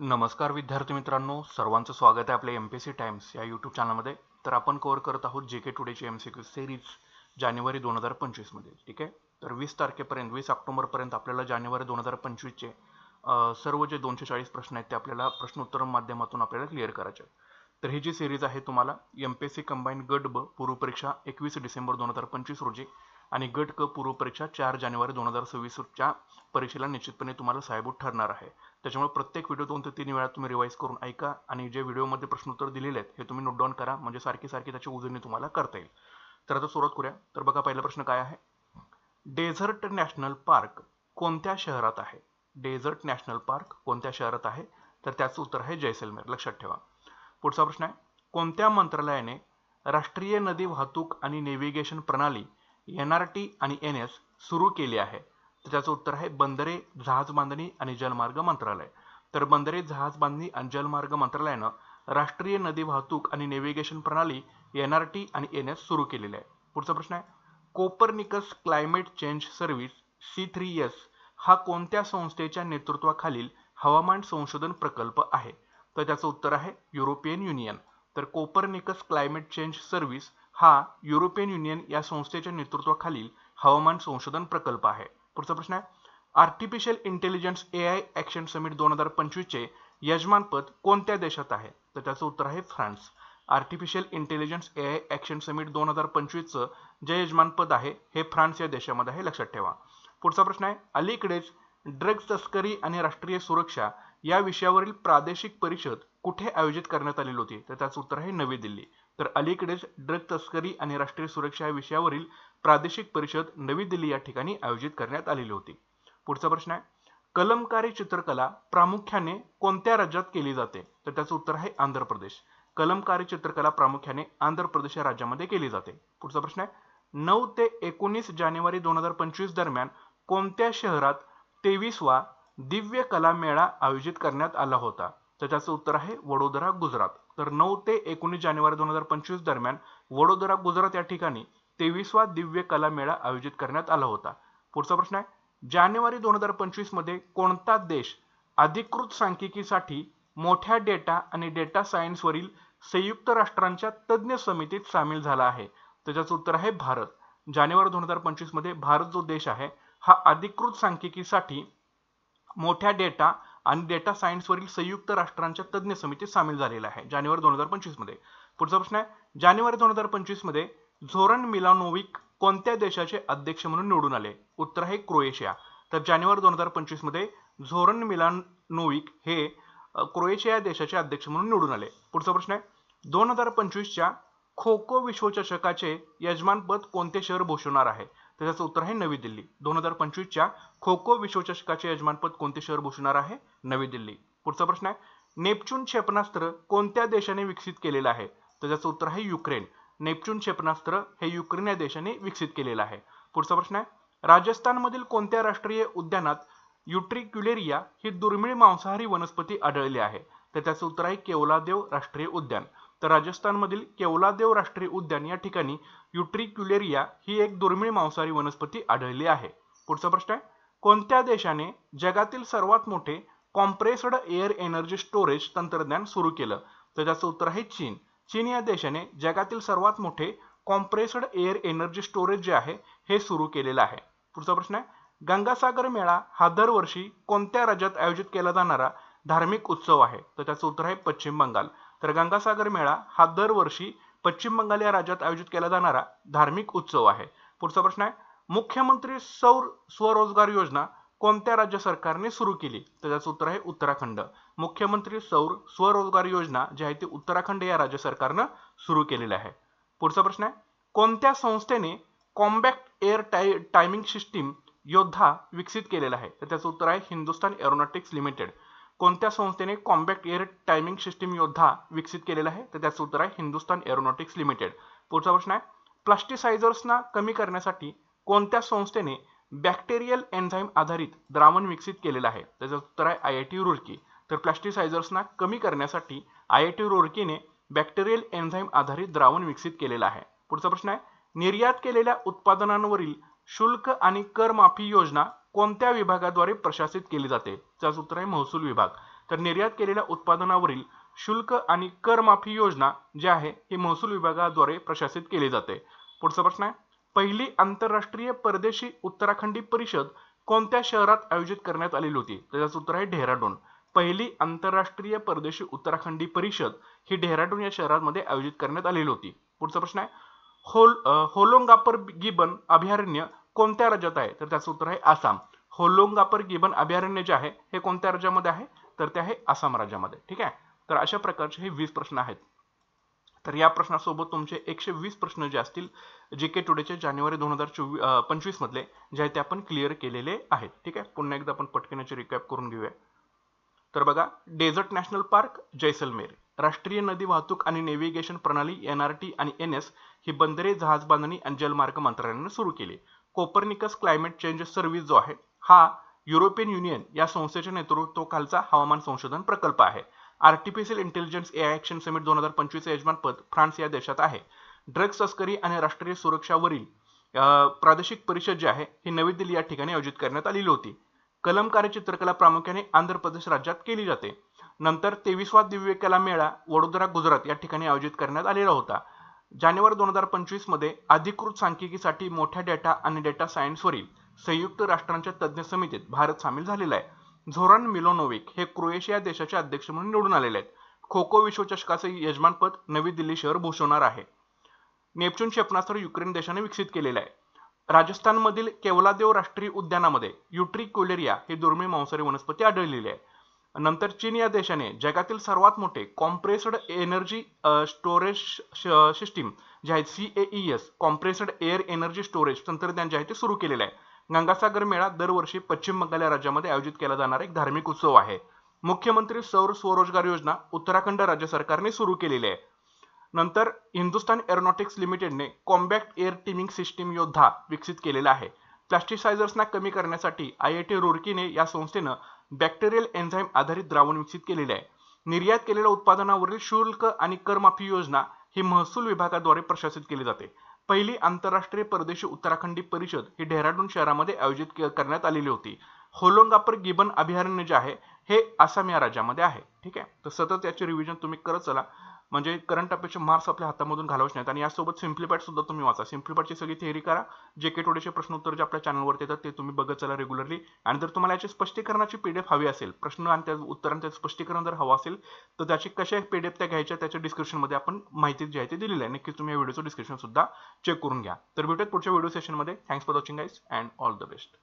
नमस्कार विद्यार्थी मित्रांनो सर्वांचं स्वागत आहे आपल्या एम पी सी टाइम्स या यूट्यूब चॅनलमध्ये तर आपण कवर करत आहोत जे के टुडेची एम सी क्यू सिरीज जानेवारी दोन हजार पंचवीसमध्ये ठीक आहे तर वीस तारखेपर्यंत वीस ऑक्टोबरपर्यंत आपल्याला जानेवारी दोन हजार पंचवीसचे सर्व जे दोनशे चाळीस प्रश्न आहेत ते आपल्याला प्रश्नोत्तर माध्यमातून आपल्याला क्लिअर करायचे आहेत. तर ही जी सिरीज आहे तुम्हाला M P S C combine गट ब पूर्वपरीक्षा एकवीस डिसेंबर दोन हजार पंचवीस रोजी आणि गट क पूर्व परीक्षा चार जानेवारी दोन हजार सव्वीसच्या परीक्षेला निश्चितपणे तुम्हाला साहेबूत ठरणार आहे. त्याच्यामुळे प्रत्येक व्हिडिओ दोन ते तीन वेळा तुम्ही रिवाईज करून ऐका आणि जे व्हिडिओमध्ये प्रश्नोत्तर दिलेले आहेत हे तुम्ही नोट डाऊन करा. म्हणजे सारखी सारखी त्याची उजळणी तुम्हाला करता येईल. तर आता सुरुवात करूया. तर बघा पहिला प्रश्न काय आहे? डेझर्ट नॅशनल पार्क कोणत्या शहरात आहे? डेझर्ट नॅशनल पार्क कोणत्या शहरात आहे? तर त्याचं उत्तर आहे जैसलमेर. लक्षात ठेवा. पुढचा प्रश्न आहे कोणत्या मंत्रालयाने राष्ट्रीय नदी वाहतूक आणि नेव्हिगेशन प्रणाली एन आर टी आणि एन एस सुरू केली आहे. तर त्याचं उत्तर आहे बंदरे जहाज बांधणी आणि जलमार्ग मंत्रालय. तर बंदरे जहाज बांधणी आणि जलमार्ग मंत्रालयानं राष्ट्रीय नदी वाहतूक आणि नेव्हिगेशन प्रणाली एन आर टी आणि एन एस सुरू केलेली आहे. पुढचा प्रश्न आहे Copernicus climate change service C three S हा कोणत्या संस्थेच्या नेतृत्वाखालील हवामान संशोधन प्रकल्प आहे? तर त्याचं उत्तर आहे युरोपियन युनियन. तर कोपरनिकस क्लायमेट चेंज सर्व्हिस हा युरोपियन युनियन या संस्थेच्या नेतृत्वाखालील हवामान संशोधन प्रकल्प आहे. पुढचा प्रश्न आहे artificial intelligence A I action summit दोन हजार पंचवीसचे यजमानपद कोणत्या देशात आहे? तर त्याचं उत्तर आहे France. Artificial intelligence A I action summit दोन हजार पंचवीसचं जे यजमानपद आहे हे फ्रान्स या देशामध्ये आहे लक्षात ठेवा. पुढचा प्रश्न आहे अलीकडेच ड्रग्ज तस्करी आणि राष्ट्रीय सुरक्षा या विषयावरील प्रादेशिक परिषद कुठे आयोजित करण्यात आलेली होती? तर त्याचं उत्तर आहे नवी दिल्ली. तर अलीकडेच ड्रग तस्करी आणि राष्ट्रीय सुरक्षा या विषयावरील प्रादेशिक परिषद नवी दिल्ली या ठिकाणी आयोजित करण्यात आलेली होती. पुढचा प्रश्न आहे कलमकारी चित्रकला प्रामुख्याने कोणत्या राज्यात केली जाते? तर त्याचं उत्तर आहे आंध्र प्रदेश. कलमकारी चित्रकला प्रामुख्याने आंध्र प्रदेश या राज्यामध्ये केली जाते. पुढचा प्रश्न आहे नऊ ते एकोणीस जानेवारी दोन हजार पंचवीस दरम्यान कोणत्या शहरात तेवीसवा दिव्य कला मेळा आयोजित करण्यात आला होता? तर त्याचं उत्तर आहे वडोदरा गुजरात. तर नऊ ते एकोणीस जानेवारी दोन हजार पंचवीस दरम्यान वडोदरा गुजरात या ठिकाणी तेवीसवा दिव्य कला मेळा आयोजित करण्यात आला होता. पुढचा प्रश्न आहे जानेवारी दोन हजार पंचवीसमध्ये कोणता देश अधिकृत सांख्यिकीसाठी मोठ्या डेटा आणि डेटा सायन्सवरील संयुक्त राष्ट्रांच्या तज्ज्ञ समितीत सामील झाला आहे? त्याच्याचं उत्तर आहे भारत. जानेवारी दोन हजार पंचवीसमध्ये भारत जो देश आहे हा अधिकृत सांख्यिकीसाठी मोठ्या डेटा आणि डेटा सायन्सवरील संयुक्त राष्ट्रांच्या तज्ज्ञ समितीत सामील झालेला आहे. जानेवारी दोन हजार पंचवीसमध्ये. पुढचा प्रश्न आहे. जानेवारी दोन हजार पंचवीसमध्ये झोरन मिलानोविक कोणत्या देशाचे अध्यक्ष म्हणून निवडून आले? उत्तर आहे क्रोएशिया. तर जानेवारी दोन हजार पंचवीसमध्ये झोरन मिलानोविक हे क्रोएशिया देशाचे अध्यक्ष म्हणून निवडून आले. पुढचा प्रश्न आहे. दोन हजार पंचवीसच्या खो खो विश्वचषकाचे यजमानपद कोणते शहर भूषवणार आहे? त्याचं उत्तर आहे नवी दिल्ली. दोन हजार पंचवीसच्या खो खो विश्वचषकाचे यजमानपद कोणते शहर भूषणार आहे? नवी दिल्ली. पुढचा प्रश्न आहे नेपच्यून क्षेपणास्त्र कोणत्या देशाने विकसित केलेलं आहे? तर त्याचं उत्तर आहे युक्रेन. नेपच्यून क्षेपणास्त्र हे युक्रेन या देशाने विकसित केलेलं आहे. पुढचा प्रश्न आहे राजस्थानमधील कोणत्या राष्ट्रीय उद्यानात युट्रिक्युलेरिया ही दुर्मिळ मांसाहारी वनस्पती आढळली आहे? तर त्याचं उत्तर आहे केवलादेव राष्ट्रीय उद्यान. तर राजस्थानमधील केवलादेव राष्ट्रीय उद्यान या ठिकाणी युट्रिक्युलेरिया ही एक दुर्मिळ मांसाहारी वनस्पती आढळली आहे. पुढचा प्रश्न आहे कोणत्या देशाने जगातील सर्वात मोठे कॉम्प्रेस्ड एअर एनर्जी स्टोरेज तंत्रज्ञान सुरू केलं? तर त्याचं उत्तर आहे चीन. चीन या देशाने जगातील सर्वात मोठे कॉम्प्रेस्ड एअर एनर्जी स्टोरेज जे आहे हे सुरू केलेलं आहे. पुढचा प्रश्न आहे गंगासागर मेळा हा दरवर्षी कोणत्या राज्यात आयोजित केला जाणारा धार्मिक उत्सव आहे? तर त्याचं उत्तर आहे पश्चिम बंगाल. तर गंगासागर मेळा हा दरवर्षी पश्चिम बंगाल या राज्यात आयोजित केला जाणारा धार्मिक उत्सव आहे. पुढचा प्रश्न आहे मुख्यमंत्री सौर स्वरोजगार योजना कोणत्या राज्य सरकारने सुरू केली? तर त्याचं उत्तर आहे उत्तराखंड. मुख्यमंत्री सौर स्वरोजगार योजना जी आहे ती उत्तराखंड या राज्य सरकारनं सुरू केलेली आहे. पुढचा प्रश्न आहे कोणत्या संस्थेने कॉम्बॅक्ट एअर टाय टायमिंग सिस्टीम योद्धा विकसित केलेला आहे? तर त्याचं उत्तर आहे हिंदुस्तान एरोनॉटिक्स लिमिटेड. कोणत्या संस्थेने कॉम्बॅक्ट एअर टायमिंग सिस्टीम योद्धा विकसित केलेला आहे? तर त्याचं उत्तर आहे हिंदुस्तान एरोनॉटिक्स लिमिटेड पुढचा प्रश्न आहे प्लास्टिसायझर्सना कमी करण्यासाठी कोणत्या संस्थेने बॅक्टेरियल एन्झाईम आधारित द्रावण विकसित केलेलं आहे? त्याचं उत्तर आहे आय आय टी रुर्की. तर प्लास्टिसायझर्सना कमी करण्यासाठी आय आय टी रुर्कीने बॅक्टेरियल एन्झाईम आधारित द्रावण विकसित केलेलं आहे. पुढचा प्रश्न आहे निर्यात केलेल्या उत्पादनांवरील शुल्क आणि कर माफी योजना कोणत्या विभागाद्वारे प्रशासित केली जाते? त्याचं उत्तर आहे महसूल विभाग. तर निर्यात केलेल्या उत्पादनावरील शुल्क आणि कर माफी योजना जी आहे ही महसूल विभागाद्वारे प्रशासित केली जाते. पुढचा प्रश्न आहे. पहिली आंतरराष्ट्रीय परदेशी उत्तराखंडी परिषद कोणत्या शहरात आयोजित करण्यात आलेली होती? त्याचं उत्तर आहे डेहराडून. पहिली आंतरराष्ट्रीय परदेशी उत्तराखंडी परिषद ही डेहराडून या शहरामध्ये आयोजित करण्यात आलेली होती. पुढचा प्रश्न आहे. होल होलोंगापर गिबन अभयारण्य कोणत्या राज्यात आहे? तर त्याचं उत्तर आहे आसाम. होलोंगापर गिबन अभयारण्य जे आहे हे कोणत्या राज्यामध्ये आहे? तर ते आहे आसाम राज्यामध्ये. ठीक आहे? तर अशा प्रकारचे हे वीस प्रश्न आहेत. तर या प्रश्नासोबत तुमचे एकशे वीस प्रश्न जे असतील जे के टुडेचे जानेवारी दोन हजार चोवीस पंचवीस मधले जे आहे ते आपण क्लिअर केलेले आहेत. ठीक आहे? पुन्हा एकदा आपण पटकन याची रिकॅप करून घेऊया. तर बघा डेझर्ट नॅशनल पार्क जैसलमेर. राष्ट्रीय नदी वाहतूक आणि नेव्हिगेशन प्रणाली एन आर टी आणि एन एस ही बंदरे जहाजबांधणी आणि जलमार्ग मंत्रालयाने सुरू केली. कोपर्निकस क्लायमेट चेंज सर्व्हिस जो आहे हा युरोपियन युनियन या संस्थेच्या नेतृत्वाखालचा हवामान संशोधन प्रकल्प आहे. Artificial intelligence A action summit दोन हजार पंचवीस यजमानपद फ्रान्स या देशात आहे. ड्रग्ज तस्करी आणि राष्ट्रीय सुरक्षावरील प्रादेशिक परिषद जी आहे ही नवी दिल्ली या ठिकाणी आयोजित करण्यात आलेली होती. कलमकारी चित्रकला प्रामुख्याने आंध्र प्रदेश राज्यात केली जाते. नंतर तेवीसवा दिव्य कला मेळा वडोदरा गुजरात या ठिकाणी आयोजित करण्यात आलेला होता. जानेवारी दोन हजार पंचवीसमध्ये अधिकृत सांख्यिकीसाठी मोठ्या डेटा आणि डेटा सायन्सवरील संयुक्त राष्ट्रांच्या तज्ज्ञ समितीत भारत सामील झालेला आहे. झोरान मिलोनोविक हे क्रोएशिया देशाचे अध्यक्ष म्हणून निवडून आलेले आहेत. खो खो विश्वचषकाचे यजमानपद नवी दिल्ली शहर भूषवणार आहे. नेपच्यून क्षेपणास्त्र युक्रेन देशाने विकसित केलेलं आहे. राजस्थानमधील केवलादेव राष्ट्रीय उद्यानामध्ये युट्रिक्युलेरिया ही दुर्मिळ मांसाहारी वनस्पती आढळलेली आहे. नंतर चीन या देशाने जगातील सर्वात मोठे कॉम्प्रेस्ड एनर्जी स्टोरेज सिस्टीम जे आहे C S compressed air energy storage तंत्रज्ञान जे आहे ते सुरू केलेलं आहे. गंगासागर मेळा दरवर्षी पश्चिम बंगाल या राज्यामध्ये आयोजित केला जाणारा एक धार्मिक उत्सव आहे. मुख्यमंत्री सौर स्वरोजगार योजना उत्तराखंड राज्य सरकारने सुरू केलेली आहे. नंतर Hindustan aeronautics लिमिटेडने combat air teaming system Yoddha विकसित केलेला आहे. प्लास्टिसायझर्सना कमी करण्यासाठी आय आय टी रुर्कीने या संस्थेनं बॅक्टेरियल एन्झाईम आधारित द्रावण विकसित केलेले आहे. निर्यात केलेल्या उत्पादनावरील शुल्क आणि करमाफी योजना ही महसूल विभागाद्वारे प्रशासित केली जाते. पहिली आंतरराष्ट्रीय परदेशी उत्तराखंडी परिषद ही डेहराडून शहरामध्ये आयोजित करण्यात आलेली होती. होलोंगापर गिबन अभयारण्य जे आहे हे आसाम या राज्यामध्ये आहे. ठीक आहे? तर सतत याचे रिव्हिजन तुम्ही करत चला. म्हणजे करंट अफेअरचे मार्क्स आपल्या हातामधून घालवच नाहीत. आणि यासोबत सिम्प्लिफाईड सुद्धा तुम्ही वाचा. सिम्प्लिफाईडची सगळी थेअरी करा. जे के टोडेचे प्रश्न उत्तर जे आपल्या चॅनलवरती येतात ते तुम्ही बघत चला रेग्युलरली आणि जर तुम्हाला याची स्पष्टीकरणाची पीडीएफ हवी असेल प्रश्न आणि त्या उत्तरांचे स्पष्टीकरण जर हवं असेल तर त्याची कशा पीडीएफ त्या घ्यायच्या त्याच्या डिस्क्रिप्शनमध्ये आपण माहिती जी आहे ती दिलेली आहे. नक्कीच तुम्ही या व्हिडिओचं डिस्क्रिप्शन सुद्धा चेक करून घ्या. तर भेटूयात पुढच्या व्हिडिओ सेशनमध्ये thanks for watching guys and all the best